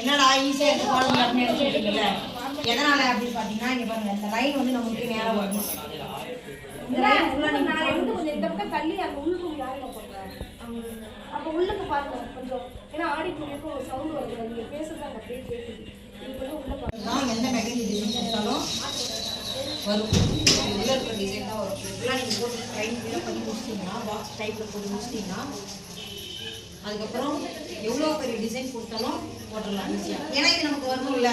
என்னடா ஈஸியாக இருக்கு பாடம் அப்படின்னு எடுத்துக்கிட்டீங்கல்ல எதனால அப்படின்னு பார்த்தீங்கன்னா இங்கே பாருங்க இந்த லைன் வந்து நமக்கு நேரம் வரும். இந்த பக்கம் தள்ளி உள்ளுக்கு யாருங்க அப்ப உள்ளுக்கு பாருங்க கொஞ்சம். ஏன்னா ஆடி சவுண்ட் வருது பேசுறது அங்க அப்படியே எந்த டிசைன் கொடுத்தாலும் வரும். உள்ள இருக்கிற டிசைன் தான் வரும். இதெல்லாம் நீங்கள் போட்டு பண்ணி முடிச்சிட்டிங்கன்னா பாக்ஸ் டைப்பில் போட்டு முடிச்சிட்டிங்கன்னா அதுக்கப்புறம் எவ்வளோ பெரிய டிசைன் கொடுத்தாலும் போட்டுடலாம். ஏன்னா இது நமக்கு வரணும்ல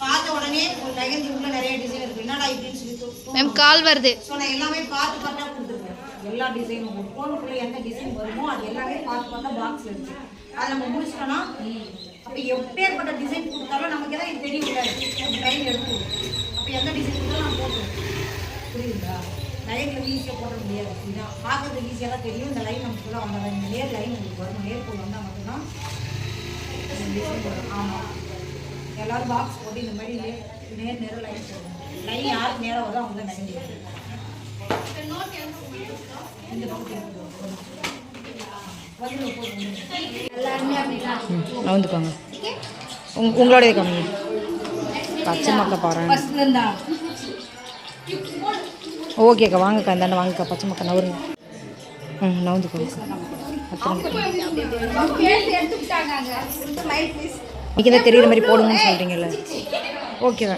பார்த்த உடனே ஒரு மெகந்தி உள்ள நிறைய டிசைன் இருக்கு. என்னடா இப்படின்னு சொல்லி மேம் கால் வருது. ஸோ நான் எல்லாமே பார்த்து பார்த்தா கொடுத்துருக்கேன். எல்லா டிசைனும் ஒரு ஃபோனுக்குள்ள எந்த டிசைன் வருமோ அது எல்லாமே பார்த்து பார்த்தா பாக்ஸில் இருக்கு. அதை நம்ம முடிச்சிட்டோம்னா அப்போ எப்பேற்பட்ட டிசைன் கொடுத்தாலும் நமக்கு தான் இது நம்ம கையில் எடுத்து. அப்போ எந்த டிசைன் கொடுத்தாலும் நான் போட்டுருவேன். புரியுதுங்களா லைன் வந்து ஈஸியாக போட முடியாது இதுதான் பார்க்கறதுக்கு ஈஸியாக தெரியும். இந்த லைன் நமக்கு ஃபுல்லாக வந்தால் இந்த நேர் லைன் உங்களுக்கு வரும் நேர் போல் வந்தால் மட்டும்தான் ஆமாம் எல்லாரும் பாக்ஸ் போட்டு இந்த மாதிரி நேர் நேர் நேரம் லைன் போடணும் லைன் யாருக்கு நேரம் வருதோ அவங்க தான் லைன் இந்த பக்கத்தில் வந்து போதும் நவுந்துக்கோங்க உங் உங்களோடய கம்மி. பச்சை மக்கா பாருங்க. ஓகேக்கா வாங்கக்கா இந்தாண்ட வாங்கக்கா பச்சை மக்கா நவருங்க. ம் நவுந்துக்கோங்க. பத்திரம் இன்னைக்கு தான் தெரியுற மாதிரி போடுங்கன்னு சொல்கிறீங்கல்ல ஓகேவா